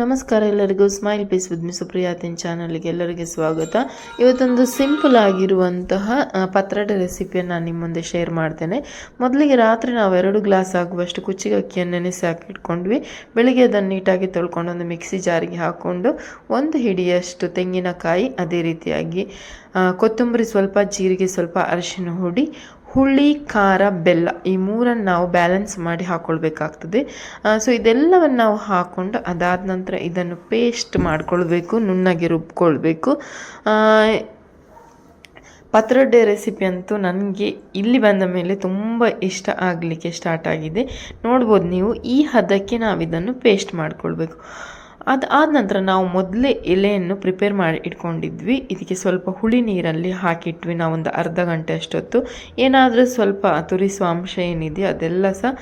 ನಮಸ್ಕಾರ ಎಲ್ಲರಿಗೂ. Smile peace with me ಸುಪ್ರಿಯಾತಿನ್ ಚಾನಲ್ಗೆ ಎಲ್ಲರಿಗೆ ಸ್ವಾಗತ. ಇವತ್ತೊಂದು ಸಿಂಪಲ್ ಆಗಿರುವಂತಹ ಪತ್ರಡೆ ರೆಸಿಪಿಯನ್ನು ನಾನು ನಿಮ್ಮ ಮುಂದೆ ಶೇರ್ ಮಾಡ್ತೇನೆ. ಮೊದಲಿಗೆ ರಾತ್ರಿ ನಾವು ಎರಡು ಗ್ಲಾಸ್ ಆಗುವಷ್ಟು ಕುಚ್ಚಿಗೆ ಅಕ್ಕಿಯನ್ನು ನೆನೆಸಿ ಹಾಕಿಟ್ಕೊಂಡ್ವಿ ಬೆಳಿಗ್ಗೆ ಅದನ್ನು ನೀಟಾಗಿ ತೊಳ್ಕೊಂಡು ಒಂದು ಮಿಕ್ಸಿ ಜಾರಿಗೆ ಹಾಕ್ಕೊಂಡು ಒಂದು ಹಿಡಿಯಷ್ಟು ತೆಂಗಿನಕಾಯಿ ಅದೇ ರೀತಿಯಾಗಿ ಕೊತ್ತಂಬರಿ ಸ್ವಲ್ಪ, ಜೀರಿಗೆ ಸ್ವಲ್ಪ ಅರಿಶಿನ ಹುಡಿ ಹುಳಿ, ಖಾರ, ಬೆಲ್ಲ ಈ ಮೂರನ್ನು ನಾವು ಬ್ಯಾಲೆನ್ಸ್ ಮಾಡಿ ಹಾಕ್ಕೊಳ್ಬೇಕಾಗ್ತದೆ ಸೊ ಇದೆಲ್ಲವನ್ನು ನಾವು ಹಾಕ್ಕೊಂಡು ಅದಾದ ನಂತರ ಇದನ್ನು ಪೇಸ್ಟ್ ಮಾಡ್ಕೊಳ್ಬೇಕು, ನುಣ್ಣಗೆ ರುಬ್ಕೊಳ್ಬೇಕು. ಪತ್ರೊಡೆ ರೆಸಿಪಿ ಅಂತೂ ನನಗೆ ಇಲ್ಲಿ ಬಂದ ಮೇಲೆ ತುಂಬ ಇಷ್ಟ ಆಗಲಿಕ್ಕೆ ಸ್ಟಾರ್ಟ್ ಆಗಿದೆ. ನೋಡ್ಬೋದು ನೀವು ಈ ಹದಕ್ಕೆ ನಾವು ಇದನ್ನು ಪೇಸ್ಟ್ ಮಾಡ್ಕೊಳ್ಬೇಕು. ಅದು ಆದ ನಂತರ ನಾವು ಮೊದಲೇ ಎಲೆಯನ್ನು ಪ್ರಿಪೇರ್ ಮಾಡಿ ಇಟ್ಕೊಂಡಿದ್ವಿ. ಇದಕ್ಕೆ ಸ್ವಲ್ಪ ಹುಳಿ ನೀರಲ್ಲಿ ಹಾಕಿಟ್ವಿ. ನಾವು ಒಂದು ಅರ್ಧ ಗಂಟೆ ಅಷ್ಟೊತ್ತು. ಏನಾದರೂ ಸ್ವಲ್ಪ ತುರಿಸುವ ಅಂಶ ಏನಿದೆ ಅದೆಲ್ಲ ಸಹ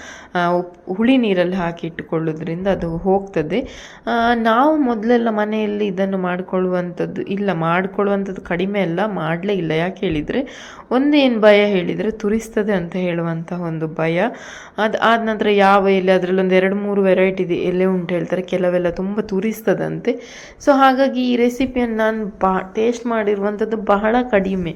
ಹುಳಿ ನೀರಲ್ಲಿ ಹಾಕಿ ಇಟ್ಟುಕೊಳ್ಳೋದ್ರಿಂದ ಅದು ಹೋಗ್ತದೆ. ನಾವು ಮೊದಲೆಲ್ಲ ಮನೆಯಲ್ಲಿ ಇದನ್ನು ಮಾಡಿಕೊಳ್ಳುವಂಥದ್ದು ಇಲ್ಲ. ಮಾಡಿಕೊಳ್ಳುವಂಥದ್ದು ಕಡಿಮೆ ಅಲ್ಲ. ಮಾಡಲೇ ಇಲ್ಲ. ಯಾಕೆ ಹೇಳಿದರೆ, ಒಂದೇನು ಭಯ ಹೇಳಿದರೆ ತುರಿಸ್ತದೆ ಅಂತ ಹೇಳುವಂಥ ಒಂದು ಭಯ. ಅದು ಆದ ನಂತರ ಯಾವ ಎಲೆ, ಅದರಲ್ಲಿ ಒಂದು ಎರಡು ಮೂರು ವೆರೈಟಿ ಎಲೆ ಉಂಟು ಹೇಳ್ತಾರೆ. ಕೆಲವೆಲ್ಲ ತುಂಬ ತುರಿಸ್ತದಂತೆ. ಸೊ ಹಾಗಾಗಿ ಈ ರೆಸಿಪಿಯನ್ನು ನಾನು ಬಾ ಟೇಸ್ಟ್ ಮಾಡಿರುವಂಥದ್ದು ಬಹಳ ಕಡಿಮೆ.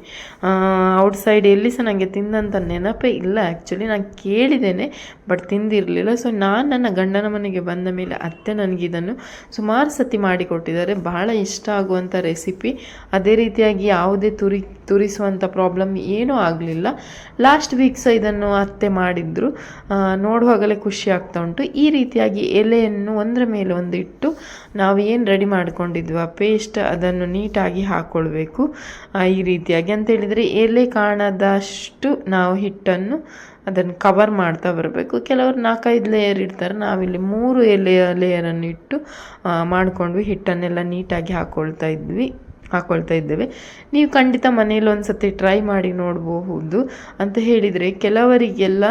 ಔಟ್ಸೈಡ್ ಎಲ್ಲಿ ಸಹ ನನಗೆ ತಿಂದಂಥ ನೆನಪೇ ಇಲ್ಲ ಆ್ಯಕ್ಚುಲಿ ನಾನು ಕೇಳಿದ್ದೇನೆ ಬಟ್ ತಿಂದಿರಲಿಲ್ಲ. ಸೊ ನಾನು ನನ್ನ ಗಂಡನ ಮನೆಗೆ ಬಂದ ಮೇಲೆ ಅತ್ತೆ ನನಗೆ ಇದನ್ನು ಸುಮಾರು ಸತಿ ಮಾಡಿಕೊಟ್ಟಿದ್ದಾರೆ. ಬಹಳ ಇಷ್ಟ ಆಗುವಂಥ ರೆಸಿಪಿ ಅದೇ ರೀತಿಯಾಗಿ ಯಾವುದೇ ತುರಿ, ತುರಿಸುವಂಥ ಪ್ರಾಬ್ಲಮ್ ಏನೂ ಆಗಲಿಲ್ಲ. ಲಾಸ್ಟ್ ವೀಕ್ ಸಹ ಇದನ್ನು ಅತ್ತೆ ಮಾಡಿದ್ರು. ನೋಡುವಾಗಲೇ ಖುಷಿ ಆಗ್ತಾ ಉಂಟು. ಈ ರೀತಿಯಾಗಿ ಎಲೆಯನ್ನು ಒಂದರ ಮೇಲೆ ಒಂದಿಟ್ಟು ನಾವು ಏನು ರೆಡಿ ಮಾಡ್ಕೊಂಡಿದ್ವ ಪೇಸ್ಟ್ ಅದನ್ನು ನೀಟಾಗಿ ಹಾಕ್ಕೊಳ್ಬೇಕು ಈ ರೀತಿಯಾಗಿ ಅಂತ ಹೇಳಿದರೆ ಎಲೆ ಕಾಣದಷ್ಟು ನಾವು ಹಿಟ್ಟನ್ನು ಅದನ್ನು ಕವರ್ ಮಾಡ್ತಾ ಬರಬೇಕು. ಕೆಲವರು ನಾಲ್ಕೈದು ಲೇಯರ್ ಇಡ್ತಾರೆ. ನಾವಿಲ್ಲಿ ಮೂರು ಎಲೆಯ ಲೇಯರನ್ನು ಇಟ್ಟು ಮಾಡ್ಕೊಂಡ್ವಿ ಹಿಟ್ಟನ್ನೆಲ್ಲ ನೀಟಾಗಿ ಹಾಕ್ಕೊಳ್ತಾ ಇದ್ವಿ. ಹಾಕ್ಕೊಳ್ತಾ ಇದ್ದೇವೆ. ನೀವು ಖಂಡಿತ ಮನೆಯಲ್ಲಿ ಒಂದು ಸತಿ ಟ್ರೈ ಮಾಡಿ ನೋಡಬಹುದು ಅಂತ ಹೇಳಿದರೆ ಕೆಲವರಿಗೆಲ್ಲ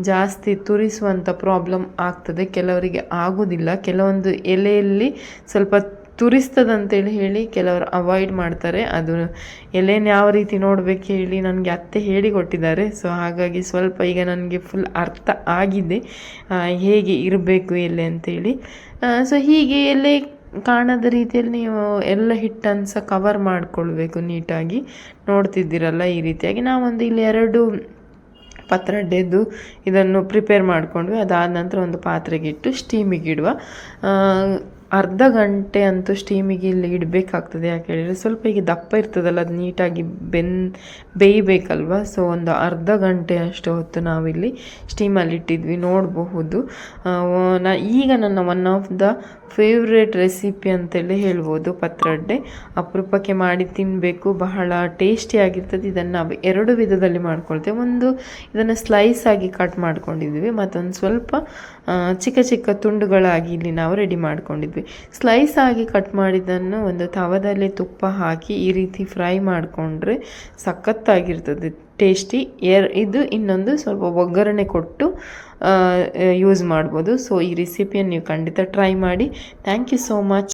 ಜಾಸ್ತಿ ತುರಿಸುವಂಥ ಪ್ರಾಬ್ಲಮ್ ಆಗ್ತದೆ. ಕೆಲವರಿಗೆ ಆಗೋದಿಲ್ಲ. ಕೆಲವೊಂದು ಎಲೆಯಲ್ಲಿ ಸ್ವಲ್ಪ ತುರಿಸ್ತದಂತೇಳಿ ಹೇಳಿ ಕೆಲವರು ಅವಾಯ್ಡ್ ಮಾಡ್ತಾರೆ. ಅದು ಎಲೆನ ಯಾವ ರೀತಿ ನೋಡಬೇಕು ಹೇಳಿ ನನಗೆ ಅತ್ತೆ ಹೇಳಿಕೊಟ್ಟಿದ್ದಾರೆ ಸೊ ಹಾಗಾಗಿ ಸ್ವಲ್ಪ ಈಗ ನನಗೆ ಫುಲ್ ಅರ್ಥ ಆಗಿದೆ. ಹೇಗೆ ಇರಬೇಕು ಎಲೆ ಅಂತೇಳಿ. ಸೊ ಹೀಗೆ ಎಲೆ ಕಾಣದ ರೀತಿಯಲ್ಲಿ ನೀವು ಎಲ್ಲ ಹಿಟ್ಟನ್ನು ಸಹ ಕವರ್ ಮಾಡಿಕೊಳ್ಬೇಕು ನೀಟಾಗಿ. ನೋಡ್ತಿದ್ದೀರಲ್ಲ ಈ ರೀತಿಯಾಗಿ. ನಾವೊಂದು ಇಲ್ಲಿ ಎರಡು ಪತ್ರೊಡೆದು ಇದನ್ನು ಪ್ರಿಪೇರ್ ಮಾಡಿಕೊಂಡ್ವಿ. ಅದಾದ ನಂತರ ಒಂದು ಪಾತ್ರೆಗೆ ಇಟ್ಟು ಸ್ಟೀಮಿಗೆ ಇಡುವ. ಆ, ಅರ್ಧ ಗಂಟೆ ಅಂತೂ ಸ್ಟೀಮಿಗೆ ಇಲ್ಲಿ ಇಡಬೇಕಾಗ್ತದೆ ಯಾಕೆ ಹೇಳಿದರೆ ಸ್ವಲ್ಪ ಈಗ ದಪ್ಪ ಇರ್ತದಲ್ಲ, ಅದು ನೀಟಾಗಿ ಬೆನ್, ಬೇಯಬೇಕಲ್ವ? ಸೊ ಒಂದು ಅರ್ಧ ಗಂಟೆ ಅಷ್ಟು ಹೊತ್ತು ನಾವಿಲ್ಲಿ ಸ್ಟೀಮಲ್ಲಿ ಇಟ್ಟಿದ್ವಿ, ನೋಡಬಹುದು. ನಾ, ಈಗ ನನ್ನ one of the favourite recipe ಅಂತೇಳಿ ಹೇಳ್ಬೋದು ಪತ್ರೊಡೆ ಅಪರೂಪಕ್ಕೆ ಮಾಡಿ ತಿನ್ನಬೇಕು ಬಹಳ ಟೇಸ್ಟಿಯಾಗಿರ್ತದೆ ಇದನ್ನು ನಾವು ಎರಡು ವಿಧದಲ್ಲಿ ಮಾಡ್ಕೊಳ್ತೇವೆ. ಒಂದು ಇದನ್ನು ಸ್ಲೈಸ್ ಆಗಿ ಕಟ್ ಮಾಡ್ಕೊಂಡಿದ್ವಿ, ಮತ್ತೊಂದು ಸ್ವಲ್ಪ ಚಿಕ್ಕ ಚಿಕ್ಕ ತುಂಡುಗಳಾಗಿ ಇಲ್ಲಿ ನಾವು ರೆಡಿ ಮಾಡ್ಕೊಂಡಿದ್ವಿ. ಸ್ಲೈಸ್ ಆಗಿ ಕಟ್ ಮಾಡಿದ್ದನ್ನು ಒಂದು ತವದಲ್ಲಿ ತುಪ್ಪ ಹಾಕಿ ಈ ರೀತಿ ಫ್ರೈ ಮಾಡಿಕೊಂಡ್ರೆ ಸಖತ್ತಾಗಿರ್ತದೆ ಟೇಸ್ಟಿ ಎರ್ ಇದು ಇನ್ನೊಂದು ಸ್ವಲ್ಪ ಒಗ್ಗರಣೆ ಕೊಟ್ಟು ಯೂಸ್ ಮಾಡ್ಬೋದು. ಸೊ ಈ ರೆಸಿಪಿಯನ್ನು ನೀವು ಖಂಡಿತ ಟ್ರೈ ಮಾಡಿ. Thank you so much